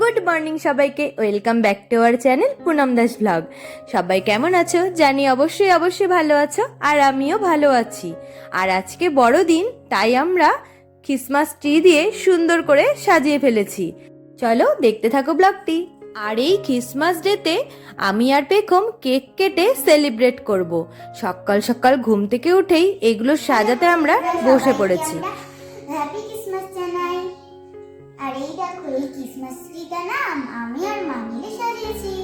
Good morning সবাইকে। Welcome back to our channel Poonam Das blog. সবাই কেমন আছো? জানি অবশ্যই অবশ্যই ভালো আছো, আর আমিও ভালো আছি। আর আজকে বড়দিন, তাই আমরা ক্রিসমাস ট্রি দিয়ে সুন্দর করে সাজিয়ে ফেলেছি। চলো দেখতে থাকো ব্লগটি। আর এই ক্রিসমাস ডেতে আমি আর পেখম কেক কেটে সেলিব্রেট করব। সকাল সকাল ঘুম থেকে উঠেই এগুলো সাজাতে আমরা বসে পড়েছি। আর এই দেখো এই ক্রিসমাস ট্রিটা না আমি আর সাজিয়েছি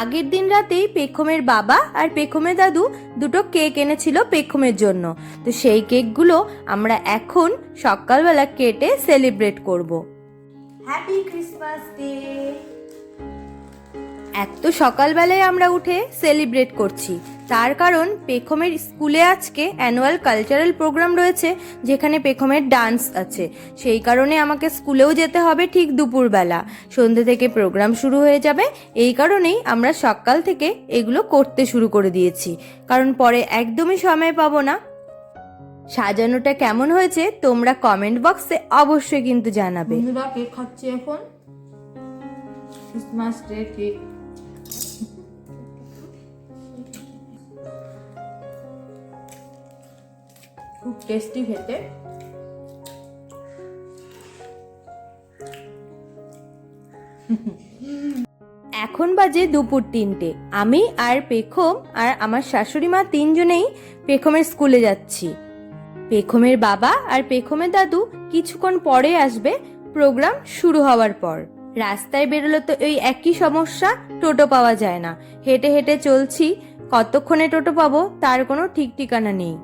আগের দিন রাতেই পেখমের বাবা আর পেখমের দাদু দুটো কেক এনেছিল পেখমের জন্য। তো সেই কেকগুলো আমরা এখন সকালবেলা কেটে সেলিব্রেট করব। হ্যাপি ক্রিসমাস ডে এক তো সকালবেলায় আমরা উঠে সেলিব্রেট করছি। তার কারণ পেখমের স্কুলে আজকে অ্যানুয়াল কালচারাল প্রোগ্রাম রয়েছে, যেখানে পেখমের ডান্স আছে। সেই কারণে আমাকে স্কুলেও যেতে হবে ঠিক দুপুরবেলা। সন্ধ্যে থেকে প্রোগ্রাম শুরু হয়ে যাবে, এই কারণেই আমরা সকাল থেকে এগুলো করতে শুরু করে দিয়েছি। কারণ পরে একদমই সময় পাবো না। সাজানোটা কেমন হয়েছে তোমরা কমেন্ট বক্সে অবশ্যই কিন্তু জানাবে। কেক এখন ক্রিসমাস ডে কেক টেস্টি খেতে। এখন বাজে দুপুর তিনটে। আমি আর পেখম আর আমার শাশুড়ি মা তিনজনেই পেখমের স্কুলে যাচ্ছি। পেখমের বাবা আর পেখমের দাদু কিছুক্ষণ পরে আসবে, প্রোগ্রাম শুরু হওয়ার পর। রাস্তায় বেরোলে তো এই একই সমস্যা, টোটো পাওয়া যায় না। হেঁটে হেঁটে চলছি, কতক্ষণে টোটো পাবো তার কোনো ঠিক ঠিকানা নেই।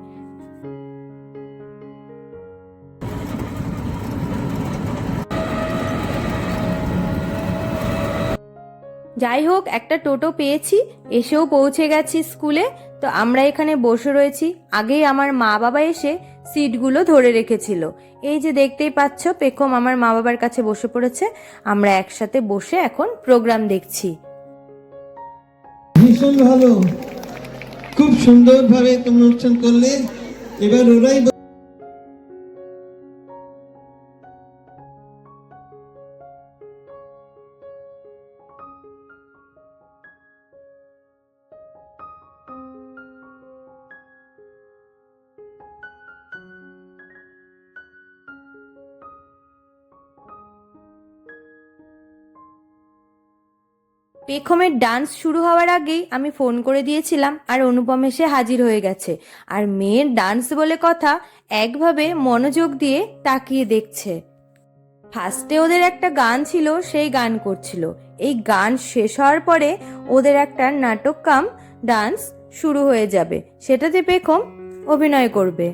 যাই হোক, একটা টোটো পেয়েছি, এসেও পৌঁছে গেছি স্কুলে। তো আমরা এখানে বসে রয়েছি। আগেই আমার মা বাবা এসে সিটগুলো ধরে রেখেছিল। এই যে দেখতেই পাচ্ছ, পেখম আমার মা বাবার কাছে বসে পড়েছে। আমরা একসাথে বসে এখন প্রোগ্রাম দেখছি। ভীষণ ভালো। খুব সুন্দরভাবে তোমরা অনুষ্ঠান করলে। এবার ওরাই পেখমের ডান্স শুরু হওয়ার আগেই আমি ফোন করে দিয়েছিলাম, আর অনুপম এসে হাজির হয়ে গেছে। আর মেয়ের ডান্স বলে কথা একভাবে মনোযোগ দিয়ে তাকিয়ে দেখছে। ফার্স্টে ওদের একটা গান ছিল, সেই গান করছিল। এই গান শেষ হওয়ার পরে ওদের একটা নাটক কাম ডান্স শুরু হয়ে যাবে। সেটাতে পেখম অভিনয় করবে।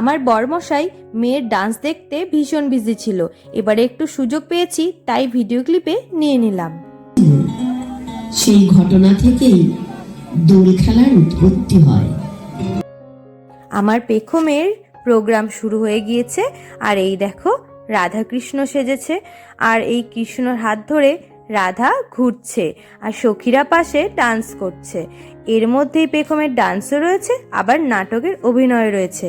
আমার বরমশাই মেয়ের ডান্স দেখতে ভীষণ বিজি ছিল। এবারে একটু সুযোগ পেয়েছি তাই ভিডিও ক্লিপে নিয়ে নিলাম। সেই ঘটনা থেকেই দোল খেলার উৎপত্তি হয়। আমার পেখমের প্রোগ্রাম শুরু হয়ে গিয়েছে আর এই দেখো রাধা কৃষ্ণ সেজেছে আর এই কৃষ্ণর হাত ধরে রাধা ঘুরছে আর সখীরা পাশে ডান্স করছে। এর মধ্যেই পেখমের ডান্সও রয়েছে আবার নাটকের অভিনয় রয়েছে।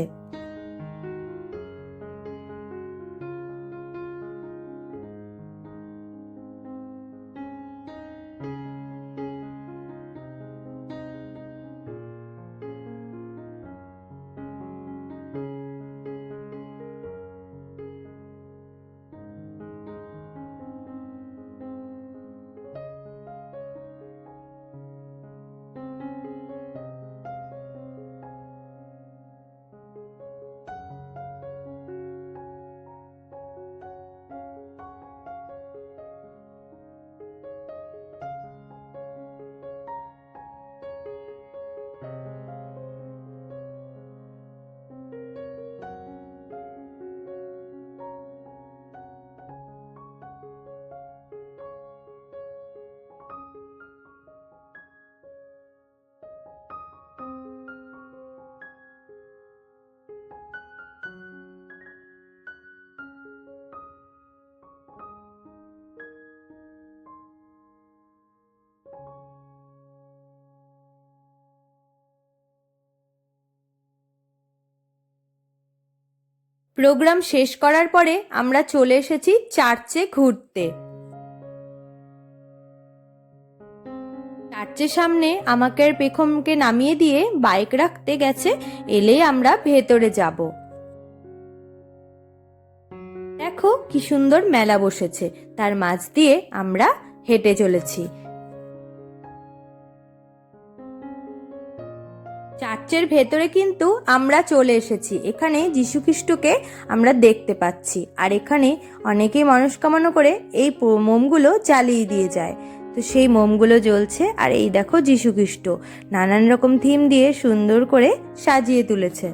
প্রোগ্রাম শেষ করার পরে আমরা চলে এসেছি চার্চে ঘুরতে। চার্চের সামনে আমাকে আর পেখমকে নামিয়ে দিয়ে বাইক রাখতে গেছে এলেই আমরা ভেতরে যাব। দেখো কি সুন্দর মেলা বসেছে, তার মাঝ দিয়ে আমরা হেঁটে চলেছি। চার্চের ভেতরে কিন্তু আমরা চলে এসেছি। এখানে যীশুখ্রিস্টকে আমরা দেখতে পাচ্ছি। আর এখানে অনেকেই মনস্কামনা করে এই মোমগুলো জ্বালিয়ে দিয়ে যায়। তো সেই মোমগুলো জ্বলছে আর এই দেখো যীশুখ্রিস্ট। নানান রকম থিম দিয়ে সুন্দর করে সাজিয়ে তুলেছে।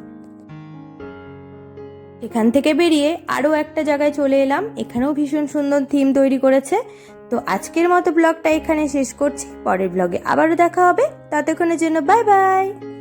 এখান থেকে বেরিয়ে আরও একটা জায়গায় চলে এলাম। এখানেও ভীষণ সুন্দর থিম তৈরি করেছে। তো আজকের মতো ব্লগটা এখানে শেষ করছি। পরের ব্লগে আবারও দেখা হবে। ততক্ষণের জন্য বাই বাই।